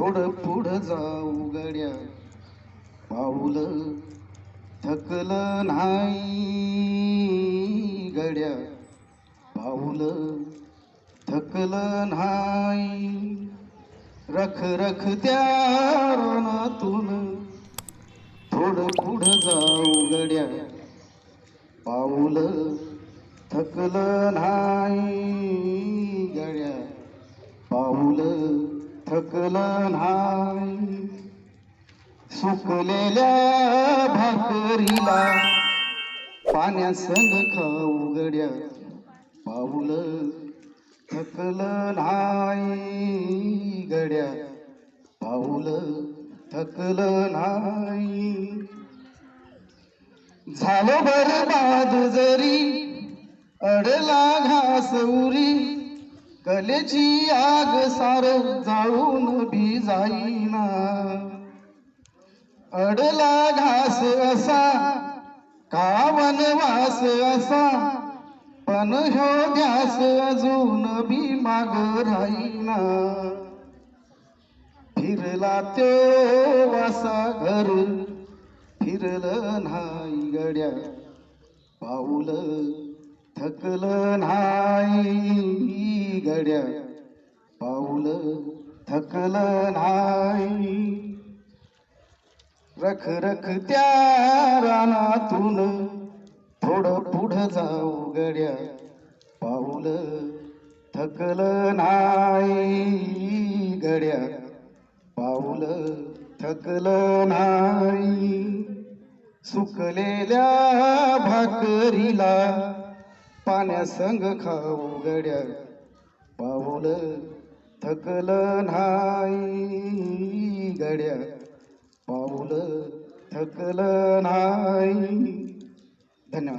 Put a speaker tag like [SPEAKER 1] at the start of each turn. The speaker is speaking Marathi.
[SPEAKER 1] थोडं पुढं जाऊ गड्या. पाऊल थकलं नाही गड्या. पाऊल थकलं नाही. रख रख त्या रानातून थोडं पुढं जाऊ गड्या. पाऊल थकलं नाही गड्या. पाऊल थकलं नाही. सुकलेल्या भाकरीला पाण्यासंग खाऊ गड्या पाऊल. थकलं नाही गड्या पाऊल. थकलं नाही. झालं बरबाद जरी अडला घास कलेची आग सार जाळून भी जाईना. अडला घास असा का वनवास असा पण ह्यो ध्यास अजून बी माग राहीना फिरला तो वासा घर फिरलं नाही गड्या पाऊल थकलं नाही. गड्या पाऊल थकल नाही. रख रख त्या रानातून थोडं पुढं जाऊ गड्या पाऊल थकल नाही. गड्या पाऊल थकल नाही. सुकलेल्या भाकरीला पाण्यासंग खाऊ गड्या पाऊल थकल नाही गड्या. पाऊल थकल नाही. धन्यवाद.